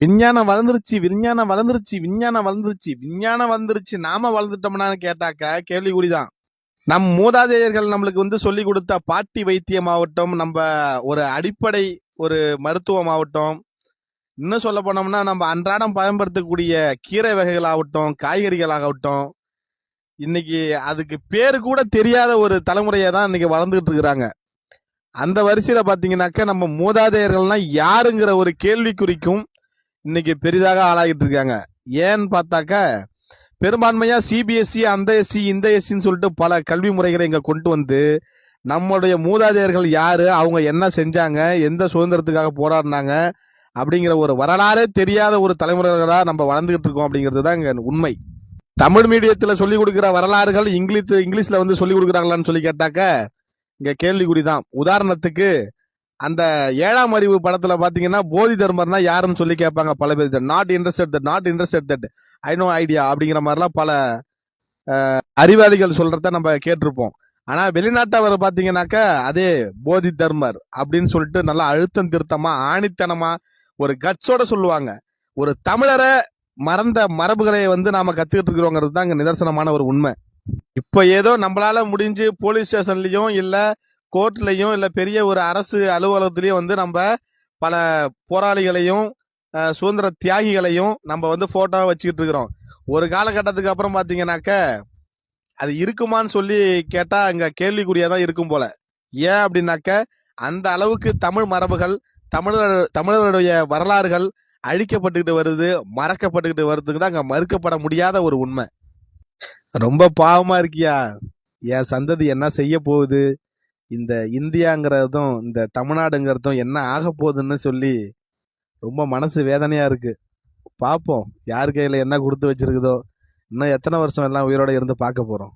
விஞ்ஞானம் வளர்ந்துருச்சு விஞ்ஞானம் வளர்ந்துருச்சு விஞ்ஞானம் வளர்ந்துருச்சு விஞ்ஞானம் வளர்ந்துருச்சு நாம வளர்ந்துட்டோம்னா கேட்டாக்க கேள்விக்குறிதான். நம் மூதாதையர்கள் நம்மளுக்கு வந்து சொல்லி கொடுத்த பாட்டி வைத்தியம் ஆகட்டும் நம்ம ஒரு அடிப்படை ஒரு மருத்துவம் ஆகட்டும் இன்னும் சொல்ல போனோம்னா நம்ம அன்றாடம் பயன்படுத்தக்கூடிய கீரை வகைகள் ஆகட்டும் காய்கறிகள் ஆகட்டும் இன்னைக்கு அதுக்கு பேர் கூட தெரியாத ஒரு தலைமுறையை தான் இன்னைக்கு வளர்ந்துகிட்டு இருக்கிறாங்க. அந்த வரிசையில பாத்தீங்கன்னாக்க நம்ம மூதாதையர்கள்னா யாருங்கிற ஒரு கேள்விக்குறிக்கும் இன்னைக்கு பெரிதாக ஆளாகிட்டு இருக்காங்க. ஏன்னு பார்த்தாக்க பெரும்பான்மையாக சிபிஎஸ்சி அந்த எஸ்சி இந்த எஸ்சின்னு சொல்லிட்டு பல கல்வி முறைகளை இங்கே கொண்டு வந்து நம்மளுடைய மூதாதையர்கள் யார் அவங்க என்ன செஞ்சாங்க எந்த சுதந்திரத்துக்காக போராடினாங்க அப்படிங்கிற ஒரு வரலாறே தெரியாத ஒரு தலைமுறைகளாக நம்ம வளர்ந்துக்கிட்டு இருக்கோம் அப்படிங்கிறது தான் இங்கே உண்மை. தமிழ் மீடியத்தில் சொல்லிக் கொடுக்குற வரலாறுகள் இங்கிலீஷ் இங்கிலீஷில் வந்து சொல்லிக் கொடுக்குறாங்களான்னு சொல்லி கேட்டாக்க இங்கே கேள்விக்குறி தான். உதாரணத்துக்கு அந்த ஏழாம் அறிவு படத்துல பாத்தீங்கன்னா போதி தர்மர்னா யாருன்னு சொல்லி கேட்பாங்க பல பேர். Not interest that not interest that I no idea அப்படிங்கிற மாதிரிலாம் பல அறிவாளிகள் சொல்றத நம்ம கேட்டிருப்போம். ஆனா வெளிநாட்டவர் பாத்தீங்கன்னாக்க அதே போதி தர்மர் அப்படின்னு சொல்லிட்டு நல்லா அழுத்தம் திருத்தமா ஆணித்தனமா ஒரு கட்ஸோட சொல்லுவாங்க. ஒரு தமிழரை மறந்த மரபுகளை வந்து நாம கத்துக்கிட்டு இருக்கிறோங்கிறது தான் இங்க நிதர்சனமான ஒரு உண்மை. இப்ப ஏதோ நம்மளால முடிஞ்சு போலீஸ் ஸ்டேஷன்லயும் இல்லை கோர்ட்லையும் இல்லை பெரிய ஒரு அரசு அலுவலகத்திலையும் வந்து நம்ம பல போராளிகளையும் சுதந்திர தியாகிகளையும் நம்ம வந்து ஃபோட்டோவை வச்சுக்கிட்டு இருக்கிறோம். ஒரு காலகட்டத்துக்கு அப்புறம் பார்த்தீங்கன்னாக்க அது இருக்குமான்னு சொல்லி கேட்டால் அங்கே கேள்விக்குறியாக தான் இருக்கும் போல. ஏன் அப்படின்னாக்க அந்த அளவுக்கு தமிழ் மரபுகள் தமிழர் தமிழருடைய வரலாறுகள் அழிக்கப்பட்டுக்கிட்டு வருது மறக்கப்பட்டுக்கிட்டு வருதுக்கு தான் அங்கே மறுக்கப்பட முடியாத ஒரு உண்மை. ரொம்ப பாவமாக இருக்கியா? என் சந்ததி என்ன செய்ய போகுது? இந்த இந்தியாங்கிறதும் இந்த தமிழ்நாடுங்கிறதும் என்ன ஆக போகுதுன்னு சொல்லி ரொம்ப மனசு வேதனையாக இருக்குது பார்ப்போம் யார் கையில் என்ன கொடுத்து வச்சிருக்குதோ இன்னும் எத்தனை வருஷம் எல்லாம் உயிரோட இருந்து பார்க்க போகிறோம்